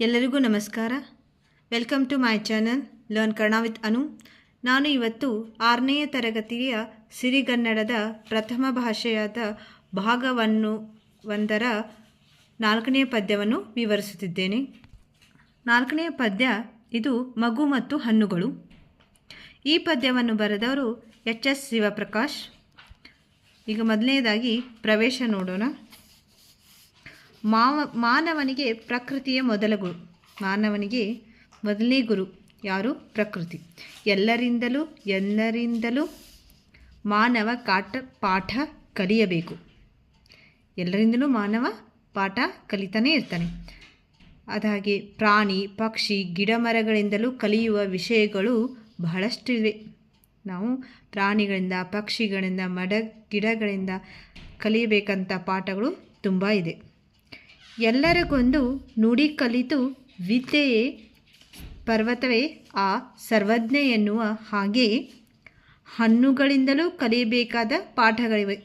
ಎಲ್ಲರಿಗೂ ನಮಸ್ಕಾರ. Welcome to my channel learn ಕರ್ಣಾವಿತ್ with Anu ನಾನು ಇವತ್ತು ಆರನೆಯ ತರಗತಿಯ ಸಿರಿಗನ್ನಡದ ಪ್ರಥಮ ಭಾಷೆಯಾದ ಭಾಗವನ್ನು, ಒಂದರ ನಾಲ್ಕನೆಯ ಪದ್ಯವನ್ನು ವಿವರಿಸುತ್ತಿದ್ದೇನೆ. ನಾಲ್ಕನೆಯ ಪದ್ಯ ಇದು ಮಗು ಮತ್ತು ಹಣ್ಣುಗಳು. ಈ ಪದ್ಯವನ್ನು ಬರೆದವರು ಎಚ್ ಎಸ್ ಶಿವಪ್ರಕಾಶ್. ಈಗ ಮೊದಲನೇದಾಗಿ ಪ್ರವೇಶ ನೋಡೋಣ. ಮಾನವನಿಗೆ ಪ್ರಕೃತಿಯ ಮೊದಲ ಗುರು. ಮಾನವನಿಗೆ ಮೊದಲನೇ ಗುರು ಯಾರು? ಪ್ರಕೃತಿ. ಎಲ್ಲರಿಂದಲೂ ಎಲ್ಲರಿಂದಲೂ ಮಾನವ ಕಾಟ, ಪಾಠ ಕಲಿಯಬೇಕು. ಎಲ್ಲರಿಂದಲೂ ಮಾನವ ಪಾಠ ಕಲಿತಾನೇ ಇರ್ತಾನೆ. ಅದಾಗೆ ಪ್ರಾಣಿ, ಪಕ್ಷಿ ಗಿಡ ಮರಗಳಿಂದಲೂ ಕಲಿಯುವ ವಿಷಯಗಳು ಬಹಳಷ್ಟಿವೆ ನಾವು ಪ್ರಾಣಿಗಳಿಂದ, ಪಕ್ಷಿಗಳಿಂದ, ಮಡ, ಗಿಡಗಳಿಂದ ಕಲಿಯಬೇಕಂತ ಪಾಠಗಳು ತುಂಬ ಇದೆ. ಎಲ್ಲರಿಗೊಂದು ನುಡಿ ಕಲಿತು ವಿದ್ಯೆಯೇ ಪರ್ವತವೇ ಆ ಸರ್ವಜ್ಞ ಎನ್ನುವ ಹಾಗೆ ಹಣ್ಣುಗಳಿಂದಲೂ ಕಲಿಯಬೇಕಾದ ಪಾಠಗಳಿವೆ.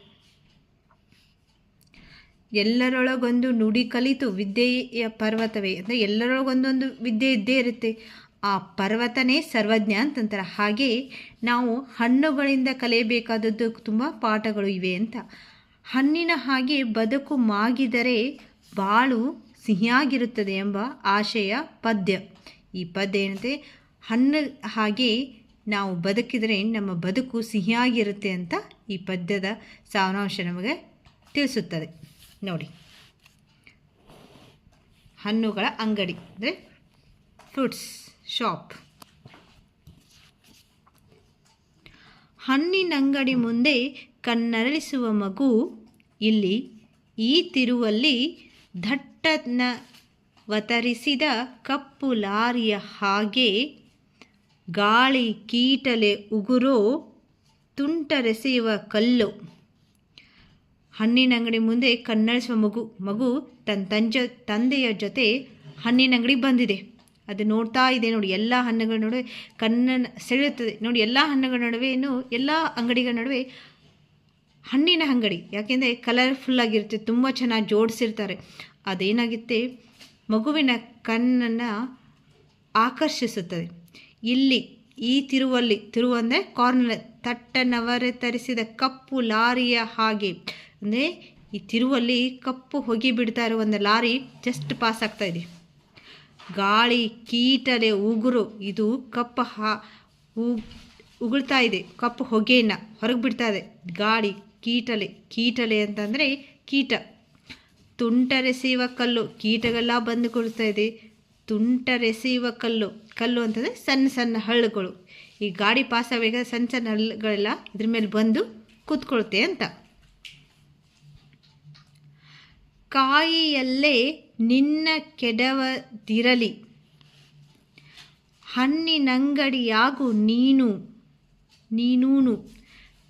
ಎಲ್ಲರೊಳಗೊಂದು ನುಡಿ ಕಲಿತು ವಿದ್ಯೆಯ ಪರ್ವತವೇ ಅಂದರೆ ಎಲ್ಲರೊಳಗೊಂದೊಂದು ವಿದ್ಯೆ ಇದ್ದೇ ಇರುತ್ತೆ. ಆ ಪರ್ವತನೇ ಸರ್ವಜ್ಞ ಅಂತಂತಾರೆ. ಹಾಗೆ ನಾವು ಹಣ್ಣುಗಳಿಂದ ಕಲಿಯಬೇಕಾದದ್ದು ತುಂಬ ಪಾಠಗಳು ಇವೆ ಅಂತ. ಹಣ್ಣಿನ ಹಾಗೆ ಬದುಕು ಮಾಗಿದರೆ ಬಾಳು ಸಿಹಿಯಾಗಿರುತ್ತದೆ ಎಂಬ ಆಶಯ ಪದ್ಯ. ಈ ಪದ್ಯ ಏನಂತೆ? ಹಣ್ಣು ಹಾಗೆ ನಾವು ಬದುಕಿದರೆ ನಮ್ಮ ಬದುಕು ಸಿಹಿಯಾಗಿರುತ್ತೆ ಅಂತ ಈ ಪದ್ಯದ ಸಾರಾಂಶ ನಮಗೆ ತಿಳಿಸುತ್ತದೆ. ನೋಡಿ. ಹಣ್ಣುಗಳ ಅಂಗಡಿ ಅಂದರೆ ಫ್ರೂಟ್ಸ್ ಶಾಪ್. ಹಣ್ಣಿನ ಅಂಗಡಿ ಮುಂದೆ ಕಣ್ಣರಳಿಸುವ ಮಗು ಇಲ್ಲಿ ಈ ತಿರುವಲ್ಲಿ ದಟ್ಟನ ವತರಿಸಿದ ಕಪ್ಪು ಲಾರಿಯ ಹಾಗೆ ಗಾಳಿ ಕೀಟಲೆ ಉಗುರೋ ತುಂಟರೆಸೆಯುವ ಕಲ್ಲು. ಹಣ್ಣಿನಂಗಡಿ ಮುಂದೆ ಕನ್ನಡಿಸುವ ಮಗು ಮಗು ತನ್ನ ತಂಜ, ತಂದೆಯ ಜೊತೆ ಹಣ್ಣಿನಂಗಡಿ ಬಂದಿದೆ. ಅದು ನೋಡ್ತಾ ಇದೆ ನೋಡಿ, ಎಲ್ಲ ಹಣ್ಣುಗಳ ನಡುವೆ ಕಣ್ಣನ್ನು ಸೆಳೆಯುತ್ತದೆ. ನೋಡಿ, ಎಲ್ಲ ಹಣ್ಣುಗಳ ನಡುವೆ ಇನ್ನು ಎಲ್ಲ ಅಂಗಡಿಗಳ ನಡುವೆ ಹಣ್ಣಿನ ಅಂಗಡಿ. ಯಾಕೆಂದರೆ ಕಲರ್ಫುಲ್ಲಾಗಿರುತ್ತೆ ತುಂಬ ಚೆನ್ನಾಗಿ ಜೋಡಿಸಿರ್ತಾರೆ. ಅದೇನಾಗುತ್ತೆ? ಮಗುವಿನ ಕಣ್ಣನ್ನು ಆಕರ್ಷಿಸುತ್ತದೆ. ಇಲ್ಲಿ, ಈ ತಿರುವಲ್ಲಿ, ತಿರುವು ಅಂದರೆ ಕಾರ್ನರ್ ತಟ್ಟನವರೆ ತರಿಸಿದ ಕಪ್ಪು ಲಾರಿಯ ಹಾಗೆ. ಅಂದರೆ ಈ ತಿರುವಲ್ಲಿ ಕಪ್ಪು ಹೊಗೆ ಬಿಡ್ತಾ ಇರೋ ಒಂದು ಲಾರಿ ಜಸ್ಟ್ ಪಾಸ್ ಆಗ್ತಾ ಇದೆ. ಗಾಳಿ, ಕೀಟಲೆ, ಉಗುರು, ಇದು ಕಪ್ಪು ಹಾ ಉಗುಳ್ತಾ ಇದೆ. ಕಪ್ಪು ಹೊಗೆಯನ್ನು ಹೊರಗೆ ಬಿಡ್ತಾ ಇದೆ. ಗಾಳಿ ಕೀಟಲೆ ಕೀಟಲೆ ಅಂತಂದರೆ ಕೀಟ. ತುಂಟರೆಸೆಯುವ ಕಲ್ಲು ಕೀಟಗಳೆಲ್ಲ ಬಂದು ಕೊಡ್ತಾ ಇದೆ. ತುಂಟರೆಸೆಯುವ ಕಲ್ಲು ಕಲ್ಲು ಅಂತಂದರೆ ಸಣ್ಣ ಸಣ್ಣ ಹಳ್ಳುಗಳು. ಈ ಗಾಡಿ ಪಾಸ್ ಆಗಬೇಕಾದ್ರೆ ಸಣ್ಣ ಸಣ್ಣ ಹಳ್ಳುಗಳೆಲ್ಲ ಇದ್ರ ಮೇಲೆ ಬಂದು ಕೂತ್ಕೊಳ್ತೆ ಅಂತ. ಕಾಯಿಯಲ್ಲೇ ನಿನ್ನ ಕೆಡವದಿರಲಿ. ಹಣ್ಣಿನಂಗಡಿಯಾಗು ನೀನು, ನೀನೂನು.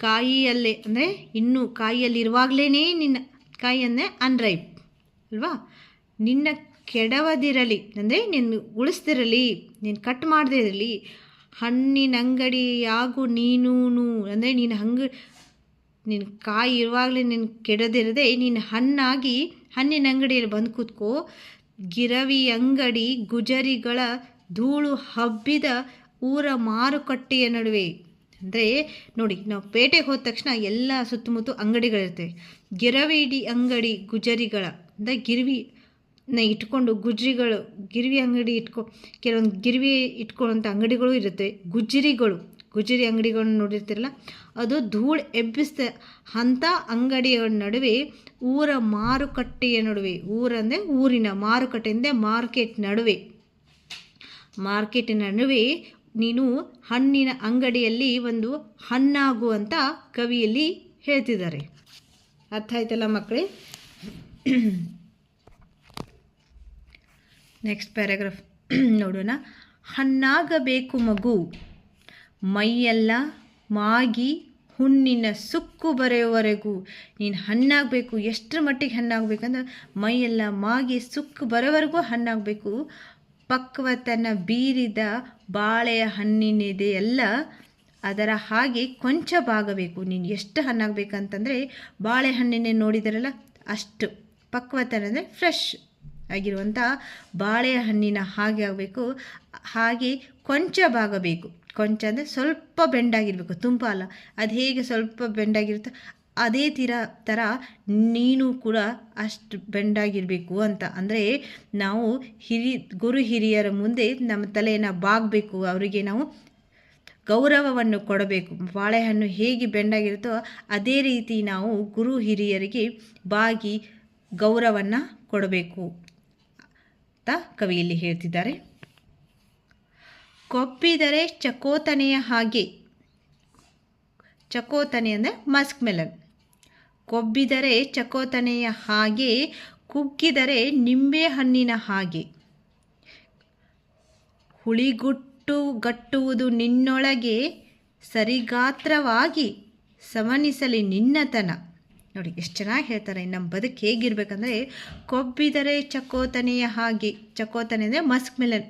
ಕಾಯಿಯಲ್ಲೇ, ಅಂದರೆ ಇನ್ನೂ ಕಾಯಿಯಲ್ಲಿರುವಾಗಲೇ ನಿನ್ನ ಕಾಯಿ ಅನ್ರೈಪ್ ಅಲ್ವಾ? ನಿನ್ನ ಕೆಡವದಿರಲಿ, ಅಂದರೆ ನೀನು ಉಳಿಸ್ದಿರಲಿ ನೀನು ಕಟ್ ಮಾಡದೇ ಇರಲಿ ಹಣ್ಣಿನ ಅಂಗಡಿಯಾಗು ನೀನೂನು, ಅಂದರೆ ನೀನು ಹಂಗ ನಿನ್ನ ಕಾಯಿ ಇರುವಾಗಲೇ ನಿನ್ನ ಕೆಡದಿರದೆ ನೀನು ಹಣ್ಣಾಗಿ ಹಣ್ಣಿನ ಅಂಗಡಿಯಲ್ಲಿ ಬಂದು ಕೂತ್ಕೋ, ಗಿರವಿ ಅಂಗಡಿ ಗುಜರಿಗಳ ಧೂಳು ಹಬ್ಬಿದ ಊರ ಮಾರುಕಟ್ಟೆಯ ನಡುವೆ. ಅಂದರೆ ನೋಡಿ, ನಾವು ಪೇಟೆಗೆ ಹೋದ ತಕ್ಷಣ ಎಲ್ಲ ಸುತ್ತಮುತ್ತ ಅಂಗಡಿಗಳಿರ್ತವೆ. ಗಿರವಿಡಿ ಅಂಗಡಿ ಗುಜರಿಗಳ, ಅಂದರೆ ಗಿರ್ವಿ ಇಟ್ಕೊಂಡು ಗುಜರಿಗಳು, ಗಿರ್ವಿ ಅಂಗಡಿ ಇಟ್ಕೊ, ಕೆಲವೊಂದು ಗಿರ್ವಿ ಇಟ್ಕೊಳ್ಳೋಂಥ ಅಂಗಡಿಗಳು ಇರುತ್ತೆ. ಗುಜರಿಗಳು, ಗುಜರಿ ಅಂಗಡಿಗಳನ್ನ ನೋಡಿರ್ತಿರಲ್ಲ, ಅದು ಧೂಳು ಎಬ್ಬಿಸ್ತ ಅಂಥ ಅಂಗಡಿಯ ನಡುವೆ ಊರ ಮಾರುಕಟ್ಟೆಯ ನಡುವೆ ಊರಂದರೆ ಊರಿನ ಮಾರುಕಟ್ಟೆಯಿಂದ ಮಾರ್ಕೆಟ್ ನಡುವೆ. ಮಾರ್ಕೆಟಿನ ನಡುವೆ ನೀನು ಹಣ್ಣಿನ ಅಂಗಡಿಯಲ್ಲಿ ಒಂದು ಹಣ್ಣಾಗು ಅಂತ ಕವಿಯಲ್ಲಿ ಹೇಳ್ತಿದ್ದಾರೆ. ಅರ್ಥ ಆಯ್ತಲ್ಲ ಮಕ್ಕಳೇ? ನೆಕ್ಸ್ಟ್ ಪ್ಯಾರಾಗ್ರಾಫ್ ನೋಡೋಣ. ಹಣ್ಣಾಗಬೇಕು ಮಗು. ಮೈಯೆಲ್ಲ ಮಾಗಿ ಹುಣ್ಣಿನ ಸುಕ್ಕು ಬರೆಯುವವರೆಗೂ. ನೀನು ಹಣ್ಣಾಗಬೇಕು, ಎಷ್ಟರ ಮಟ್ಟಿಗೆ ಹಣ್ಣಾಗಬೇಕಂದ್ರೆ ಮೈಯೆಲ್ಲ ಮಾಗಿ ಸುಕ್ಕು ಬರೋವರೆಗೂ ಹಣ್ಣಾಗಬೇಕು. ಪಕ್ವತನ ಬೀರಿದ ಬಾಳೆಯ ಹಣ್ಣಿನಿದೆಯಲ್ಲ ಅದರ ಹಾಗೆ ಕೊಂಚ ಬಾಗಬೇಕು ನೀನು ಎಷ್ಟು ಹಣ್ಣಾಗಬೇಕಂತಂದರೆ ಬಾಳೆಹಣ್ಣಿನೇ ನೋಡಿದರಲ್ಲ ಅಷ್ಟು. ಪಕ್ವತನ ಅಂದರೆ ಫ್ರೆಶ್ ಆಗಿರುವಂಥ ಬಾಳೆಹಣ್ಣಿನ ಹಾಗೆ ಆಗಬೇಕು. ಹಾಗೆ ಕೊಂಚ ಭಾಗ ಬೇಕು ಕೊಂಚ ಅಂದರೆ ಸ್ವಲ್ಪ ಬೆಂಡಾಗಿರಬೇಕು. ತುಂಬ ಅಲ್ಲ. ಅದು ಹೇಗೆ ಸ್ವಲ್ಪ ಬೆಂಡಾಗಿರುತ್ತೋ ಅದೇ ತೀರ ಥರ ನೀನು ಕೂಡ ಅಷ್ಟು ಬೆಂಡಾಗಿರಬೇಕು ಅಂತ. ಅಂದರೆ ನಾವು ಹಿರಿ, ಗುರು ಹಿರಿಯರ ಮುಂದೆ ನಮ್ಮ ತಲೆಯನ್ನು ಬಾಗಬೇಕು, ಅವರಿಗೆ ನಾವು ಗೌರವವನ್ನು ಕೊಡಬೇಕು. ಬಾಳೆಹಣ್ಣು ಹೇಗೆ ಬೆಂಡಾಗಿರುತ್ತೋ ಅದೇ ರೀತಿ ನಾವು ಗುರು ಹಿರಿಯರಿಗೆ ಬಾಗಿ ಗೌರವವನ್ನು ಕೊಡಬೇಕು ಅಂತ ಕವಿಯಲ್ಲಿ ಹೇಳ್ತಿದ್ದಾರೆ. ಕೊಪ್ಪಿದರೆ ಚಕೋತನೆಯ ಹಾಗೆ. ಚಕೋತನೆ ಅಂದರೆ ಮಸ್ಕ್ ಮೆಲನ್. ಕೊಬ್ಬಿದರೆ ಚಕೋತನೆಯ ಹಾಗೆ, ಕುಗ್ಗಿದರೆ ನಿಂಬೆ ಹಣ್ಣಿನ ಹಾಗೆ. ಹುಳಿಗುಟ್ಟು ಗಟ್ಟುವುದು ನಿನ್ನೊಳಗೆ ಸರಿಗಾತ್ರವಾಗಿ ಸಮನಿಸಲಿ ನಿನ್ನತನ ನೋಡಿ, ಎಷ್ಟು ಚೆನ್ನಾಗಿ ಹೇಳ್ತಾರೆ. ನಮ್ಮ ಬದುಕು ಹೇಗಿರ್ಬೇಕಂದ್ರೆ, ಕೊಬ್ಬಿದರೆ ಚಕೋತನೆಯ ಹಾಗೆ. ಚಕೋತನೆ ಅಂದರೆ ಮಸ್ಕ್ ಮೆಲನ್.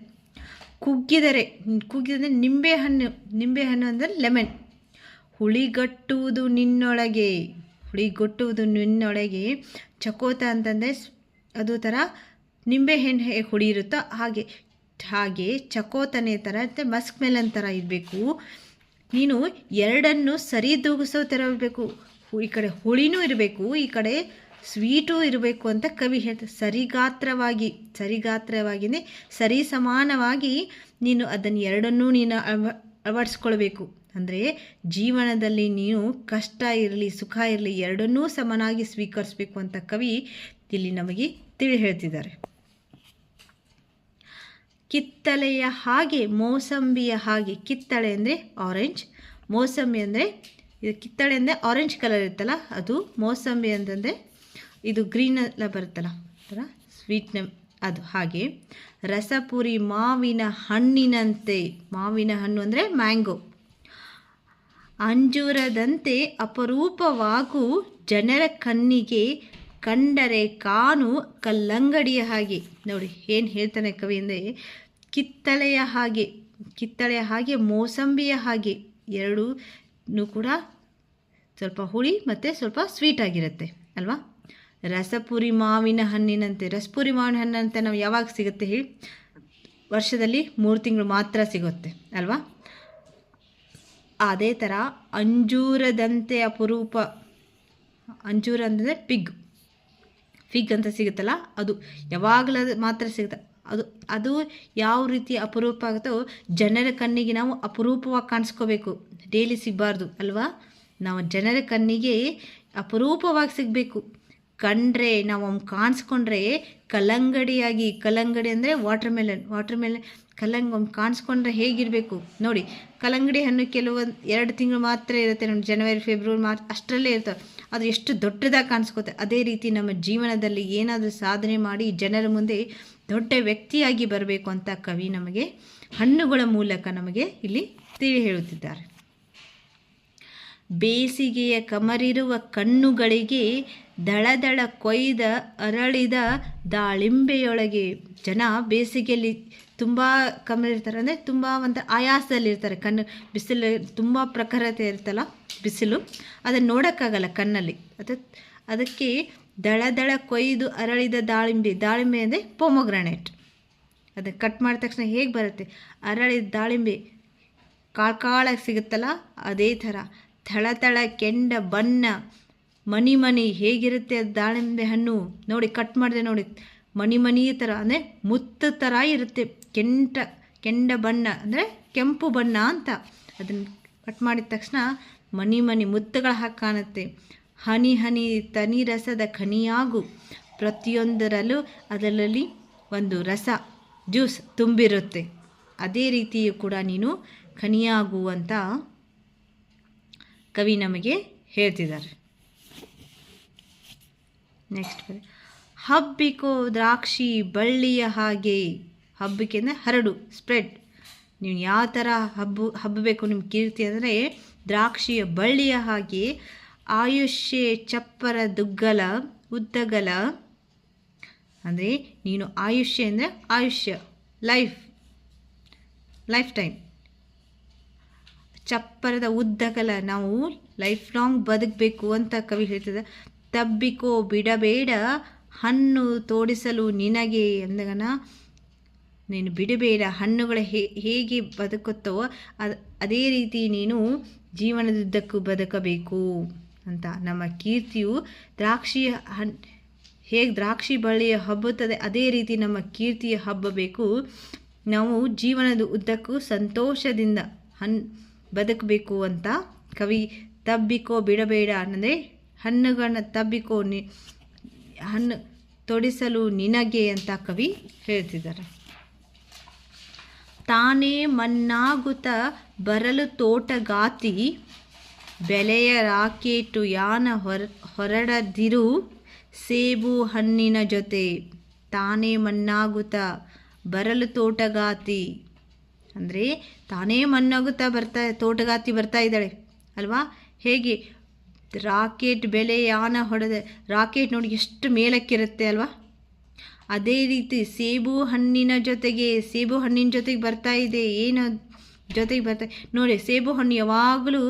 ಕುಗ್ಗಿದರೆ ಕುಗ್ಗಿದರೆ ನಿಂಬೆ ಹಣ್ಣು. ನಿಂಬೆ ಹಣ್ಣು ಅಂದರೆ ಲೆಮನ್. ಹುಳಿಗಟ್ಟುವುದು ನಿನ್ನೊಳಗೆ. ಹುಳಿಗೊಟ್ಟುವುದು ನಿನ್ನೊಳಗೆ. ಚಕೋತ ಅಂತಂದರೆ ಅದು ಥರ ನಿಂಬೆಹಣ್ಣು ಹೇಗೆ ಹುಳಿ ಇರುತ್ತೋ ಹಾಗೆ ಹಾಗೆ ಚಕೋತನೆ ಥರ ಮತ್ತು ಮಸ್ಕ್ ಮೆಲನ್ ಥರ ಇರಬೇಕು. ನೀನು ಎರಡನ್ನು ಸರಿ ದೂಗಿಸೋ ಥರ ಇರಬೇಕು. ಈ ಕಡೆ ಹುಳಿನೂ ಇರಬೇಕು, ಈ ಕಡೆ ಸ್ವೀಟೂ ಇರಬೇಕು ಅಂತ ಕವಿ ಹೇಳ್ತ, ಸರಿಗಾತ್ರವಾಗಿ ಸರಿಗಾತ್ರವಾಗಿ ಸರಿ ಸಮಾನವಾಗಿ ನೀನು ಅದನ್ನು ಎರಡನ್ನೂ ನೀನು ಅಳವ ಅಳವಡಿಸ್ಕೊಳ್ಬೇಕು. ಅಂದರೆ ಜೀವನದಲ್ಲಿ ನೀವು ಕಷ್ಟ ಇರಲಿ, ಸುಖ ಇರಲಿ ಎರಡನ್ನೂ ಸಮನಾಗಿ ಸ್ವೀಕರಿಸಬೇಕು ಅಂತ ಕವಿ ಇಲ್ಲಿ ನಮಗೆ ತಿಳಿ ಹೇಳ್ತಿದ್ದಾರೆ. ಕಿತ್ತಳೆಯ ಹಾಗೆ ಮೋಸಂಬಿಯ ಹಾಗೆ ಕಿತ್ತಳೆ ಅಂದರೆ ಆರೆಂಜ್ ಮೋಸಂಬಿ ಅಂದರೆ ಇದು ಕಿತ್ತಳೆ ಅಂದರೆ ಆರೆಂಜ್ ಕಲರ್ ಇರುತ್ತಲ್ಲ, ಅದು ಮೋಸಂಬಿ ಅಂತಂದರೆ ಇದು ಗ್ರೀನ್ ಎಲ್ಲ ಬರುತ್ತಲ್ಲ ಥರ ಸ್ವೀಟ್ನ ಅದು ಹಾಗೆ. ರಸಪುರಿ ಮಾವಿನ ಹಣ್ಣಿನಂತೆ, ಮಾವಿನ ಹಣ್ಣು ಅಂದರೆ ಮ್ಯಾಂಗೋ ಅಂಜೂರದಂತೆ ಅಪರೂಪವಾಗು ಜನರ ಕಣ್ಣಿಗೆ ಕಂಡರೆ ಕಾನು ಕಲ್ಲಂಗಡಿಯ ಹಾಗೆ. ನೋಡಿ, ಏನು ಹೇಳ್ತಾನೆ ಕವಿ ಅಂದರೆ, ಕಿತ್ತಳೆಯ ಹಾಗೆ ಕಿತ್ತಳೆಯ ಹಾಗೆ, ಮೋಸಂಬಿಯ ಹಾಗೆ. ಎರಡೂ ಕೂಡ ಸ್ವಲ್ಪ ಹುಳಿ ಮತ್ತು ಸ್ವಲ್ಪ ಸ್ವೀಟ್ ಆಗಿರುತ್ತೆ, ಅಲ್ವಾ? ರಸಪುರಿ ಮಾವಿನ ಹಣ್ಣಿನಂತೆ, ರಸಪುರಿ ಮಾವಿನ ಹಣ್ಣಂತೆ ನಾವು ಯಾವಾಗ ಸಿಗುತ್ತೆ ಹೇಳಿ? ವರ್ಷದಲ್ಲಿ ಮೂರು ತಿಂಗಳು ಮಾತ್ರ ಸಿಗುತ್ತೆ, ಅಲ್ವಾ? ಅದೇ ಥರ ಅಂಜೂರದಂತೆ ಅಪರೂಪ, ಅಂಜೂರ ಅಂತಂದರೆ ಪಿಗ್ ಫಿಗ್ ಅಂತ ಸಿಗುತ್ತಲ್ಲ, ಅದು ಯಾವಾಗಲೂ ಮಾತ್ರ ಸಿಗುತ್ತೆ. ಅದು ಅದು ಯಾವ ರೀತಿ ಅಪರೂಪ ಆಗುತ್ತೋ ಜನರ ಕಣ್ಣಿಗೆ ನಾವು ಅಪರೂಪವಾಗಿ ಕಾಣಿಸ್ಕೋಬೇಕು. ಡೈಲಿ ಸಿಗಬಾರ್ದು, ಅಲ್ವಾ? ನಾವು ಜನರ ಕಣ್ಣಿಗೆ ಅಪರೂಪವಾಗಿ ಸಿಗಬೇಕು. ಕಂಡ್ರೆ, ನಾವು ಅವ್ನು ಕಾಣಿಸ್ಕೊಂಡ್ರೆ ಕಲ್ಲಂಗಡಿಯಾಗಿ, ಕಲ್ಲಂಗಡಿ ಅಂದರೆ ವಾಟರ್ ಮೆಲನ್ ವಾಟರ್ ಮೆಲನ್ ಕಲ್ಲಂಗ ಒಂದು ಕಾಣಿಸ್ಕೊಂಡ್ರೆ ಹೇಗಿರಬೇಕು? ನೋಡಿ ಕಲ್ಲಂಗಡಿ ಹಣ್ಣು ಕೆಲವೊಂದು ಎರಡು ತಿಂಗಳು ಮಾತ್ರ ಇರುತ್ತೆ ನಮ್ಮ ಜನವರಿ ಫೆಬ್ರವರಿ ಮಾರ್ಚ್ ಅಷ್ಟರಲ್ಲೇ ಇರ್ತವೆ ಅದು ಎಷ್ಟು ದೊಡ್ಡದಾಗಿ ಕಾಣಿಸ್ಕೋತೆ. ಅದೇ ರೀತಿ ನಮ್ಮ ಜೀವನದಲ್ಲಿ ಏನಾದರೂ ಸಾಧನೆ ಮಾಡಿ ಜನರ ಮುಂದೆ ದೊಡ್ಡ ವ್ಯಕ್ತಿಯಾಗಿ ಬರಬೇಕು ಅಂತ ಕವಿ ನಮಗೆ ಹಣ್ಣುಗಳ ಮೂಲಕ ನಮಗೆ ಇಲ್ಲಿ ತಿಳಿ ಹೇಳುತ್ತಿದ್ದಾರೆ ಬೇಸಿಗೆಯ ಕಮರಿರುವ ಕಣ್ಣುಗಳಿಗೆ ದಳದಳ ಕೊಯ್ದ ಅರಳಿದ ದಾಳಿಂಬೆಯೊಳಗೆ ಜನ ಬೇಸಿಗೆಯಲ್ಲಿ ತುಂಬ ಕಮರಿರ್ತಾರೆ ಅಂದರೆ ತುಂಬ ಒಂದು ಆಯಾಸದಲ್ಲಿರ್ತಾರೆ ಕಣ್ಣು. ಬಿಸಿಲು ತುಂಬ ಪ್ರಖರತೆ ಇರ್ತಲ್ಲ ಬಿಸಿಲು. ಅದನ್ನು ನೋಡೋಕ್ಕಾಗಲ್ಲ ಕಣ್ಣಲ್ಲಿ. ಅದು, ಅದಕ್ಕೆ ದಳ ದಳ ಕೊಯ್ದು ಅರಳಿದ ದಾಳಿಂಬೆ. ದಾಳಿಂಬೆ ಅಂದರೆ ಪೊಮೊಗ್ರಾನೇಟ್. ಅದನ್ನು ಕಟ್ ಮಾಡಿದ ತಕ್ಷಣ ಹೇಗೆ ಬರುತ್ತೆ? ಅರಳಿದ ದಾಳಿಂಬೆ ಕಾಳು ಕಾಳಾಗಿ ಸಿಗುತ್ತಲ್ಲ ಅದೇ ಥರ. ಥಳಥಳ ಕೆಂಡ ಬಣ್ಣ. ಮನಿ ಮನಿ ಹೇಗಿರುತ್ತೆ ಅದು ದಾಳಿಂಬೆ ಹಣ್ಣು? ನೋಡಿ ಕಟ್ ಮಾಡಿದೆ ನೋಡಿ. ಮನಿ ಮನಿ ಥರ. ಅಂದರೆ ಮುತ್ತು ಥರ ಇರುತ್ತೆ. ಕೆಂಟ, ಕೆಂಡ ಬಣ್ಣ ಅಂದರೆ ಕೆಂಪು ಬಣ್ಣ ಅಂತ. ಅದನ್ನು ಕಟ್ ಮಾಡಿದ ತಕ್ಷಣ ಮನಿ ಮನಿ ಮುತ್ತುಗಳ ಹಾಕಿ ಕಾಣುತ್ತೆ. ಹನಿ ಹನಿ ತನಿ ರಸದ ಖನಿಯಾಗು. ಪ್ರತಿಯೊಂದರಲ್ಲೂ ಅದರಲ್ಲಿ ಒಂದು ರಸ, ಜ್ಯೂಸ್ ತುಂಬಿರುತ್ತೆ. ಅದೇ ರೀತಿಯೂ ಕೂಡ ನೀನು ಖನಿಯಾಗು ಅಂತ ಕವಿ ನಮಗೆ ಹೇಳ್ತಿದ್ದಾರೆ. ನೆಕ್ಸ್ಟ್ ಹಬ್ಬಿಕೋ ದ್ರಾಕ್ಷಿ ಬಳ್ಳಿಯ ಹಾಗೆ. ಹಬ್ಬಕ್ಕೆ ಅಂದರೆ ಹರಡು ಸ್ಪ್ರೆಡ್ ನೀವು ಯಾವ ಥರ ಹಬ್ಬ, ಹಬ್ಬಬೇಕು ನಿಮ್ಮ ಕೀರ್ತಿ ಅಂದರೆ ದ್ರಾಕ್ಷಿಯ ಬಳ್ಳಿಯ ಹಾಗೆ ಆಯುಷ್ಯ ಚಪ್ಪರ ದುಗ್ಗಲ, ಉದ್ದಗಲ ಅಂದರೆ ನೀನು ಆಯುಷ್ಯ ಅಂದರೆ ಆಯುಷ್ಯ ಲೈಫ್ ಲೈಫ್ ಟೈಮ್ ಚಪ್ಪರದ ಉದ್ದಗಲ ನಾವು ಲೈಫ್ ಲಾಂಗ್ ಬದುಕಬೇಕು ಅಂತ ಕವಿ ಹೇಳ್ತದೆ ತಬ್ಬಿಕೋ ಬಿಡಬೇಡ, ಹಣ್ಣು ತೋಡಿಸಲು ನಿನಗೆ ಎಂದಗನ ನೀನು ಬಿಡಬೇಡ, ಹಣ್ಣುಗಳು ಹೇಗೆ ಬದುಕುತ್ತವೋ ಅದು, ಅದೇ ರೀತಿ ನೀನು ಜೀವನದುದ್ದಕ್ಕೂ ಬದುಕಬೇಕು ಅಂತ. ನಮ್ಮ ಕೀರ್ತಿಯು ದ್ರಾಕ್ಷಿ ಹಣ್, ಹೇಗೆ ದ್ರಾಕ್ಷಿ ಬಳ್ಳಿಯ ಹಬ್ಬುತ್ತದೆ ಅದೇ ರೀತಿ ನಮ್ಮ ಕೀರ್ತಿಯ ಹಬ್ಬಬೇಕು. ನಾವು ಜೀವನದ ಉದ್ದಕ್ಕೂ ಸಂತೋಷದಿಂದ ಹನ್ ಬದುಕಬೇಕು ಅಂತ ಕವಿ ತಬ್ಬಿಕೋ ಬಿಡಬೇಡ ಅಂದರೆ ಹಣ್ಣುಗಳನ್ನ ತಬ್ಬಿಕೋ ನಿ, ಹಣ್ಣು ತೊಡಿಸಲು ನಿನಗೆ ಅಂತ ಕವಿ ಹೇಳ್ತಿದ್ದಾರೆ. ತಾನೇ ಮನ್ನಾಗುತ್ತ ಬರಲು ತೋಟಗಾತಿ ಬೆಲೆಯ ರಾಕೇಟು ಯಾನ ಹೊರ, ಹೊರಡದಿರು ಸೇಬು ಹಣ್ಣಿನ ಜೊತೆ. ತಾನೇ ಮಣ್ಣಾಗುತ್ತ ಬರಲು ತೋಟಗಾತಿ. ಅಂದರೆ ತಾನೇ ಮಣ್ಣಾಗುತ್ತಾ ಬರ್ತಾ, ತೋಟಗಾತಿ ಬರ್ತಾ ಇದ್ದಾಳೆ, ಅಲ್ವಾ? ಹೇಗೆ? ರಾಕೆಟ್ ಬೆಲೆ ಯಾನ ಹೊಡೆದ, ರಾಕೆಟ್ ನೋಡಿ ಎಷ್ಟು ಮೇಲಕ್ಕಿರುತ್ತೆ, ಅಲ್ವಾ? ಅದೇ ರೀತಿ ಸೇಬು ಹಣ್ಣಿನ ಜೊತೆಗೆ, ಸೇಬು ಹಣ್ಣಿನ ಜೊತೆಗೆ ಬರ್ತಾ ಇದೆ. ಏನು ಜೊತೆಗೆ ಬರ್ತಾ ನೋಡಿ, ಸೇಬು ಹಣ್ಣು ಯಾವಾಗಲೂ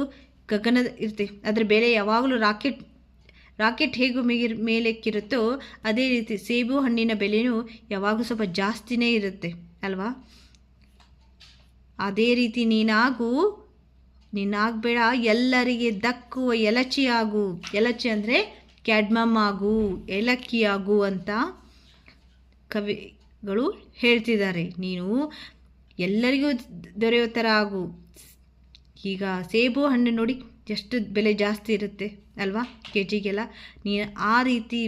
ಗಗನದ ಇರುತ್ತೆ. ಅದರ ಬೆಲೆ ಯಾವಾಗಲೂ ರಾಕೆಟ್ ರಾಕೆಟ್ ಹೇಗೂ ಮೇಗಿರ್, ಮೇಲೆಕ್ಕಿರುತ್ತೋ ಅದೇ ರೀತಿ ಸೇಬು ಹಣ್ಣಿನ ಬೆಲೆಯೂ ಯಾವಾಗಲೂ ಸ್ವಲ್ಪ ಜಾಸ್ತಿನೇ ಇರುತ್ತೆ. ಅಲ್ವಾ? ಅದೇ ರೀತಿ ನೀನಾಗು, ನೀನಾಗಬೇಡ, ಎಲ್ಲರಿಗೆ ದಕ್ಕುವ ಎಲಚಿಯಾಗು. ಎಲಚಿ ಅಂದರೆ ಕ್ಯಾಡ್ಮಮ್ ಆಗು, ಏಲಕ್ಕಿ ಆಗು ಅಂತ ಕವಿಗಳು ಹೇಳ್ತಿದ್ದಾರೆ. ನೀನು ಎಲ್ಲರಿಗೂ ದೊರೆಯೋ ಥರ ಆಗು. ಈಗ ಸೇಬು ಹಣ್ಣು ನೋಡಿ ಎಷ್ಟು ಬೆಲೆ ಜಾಸ್ತಿ ಇರುತ್ತೆ ಅಲ್ವಾ ಕೆ ಜಿಗೆಲ್ಲ ನೀನು ಆ ರೀತಿ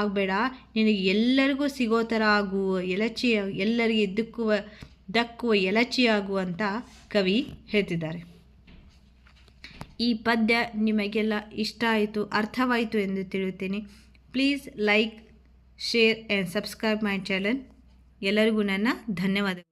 ಆಗಬೇಡ. ನಿನಗೆ ಎಲ್ಲರಿಗೂ ಸಿಗೋ ಥರ ಆಗುವ ಎಲಚಿ, ಎಲ್ಲರಿಗೆ ದಕ್ಕುವ ದಕ್ಕುವ ಎಲಚಿ ಆಗು ಅಂತ ಕವಿ ಹೇಳ್ತಿದ್ದಾರೆ. ಈ ಪದ್ಯ ನಿಮಗೆಲ್ಲ ಇಷ್ಟ ಆಯಿತು, ಅರ್ಥವಾಯಿತು ಎಂದು ತಿಳಿಯುತ್ತೇನೆ. Please like share and subscribe my channel ಎಲ್ಲರಿಗೂ ನನ್ನ ಧನ್ಯವಾದಗಳು.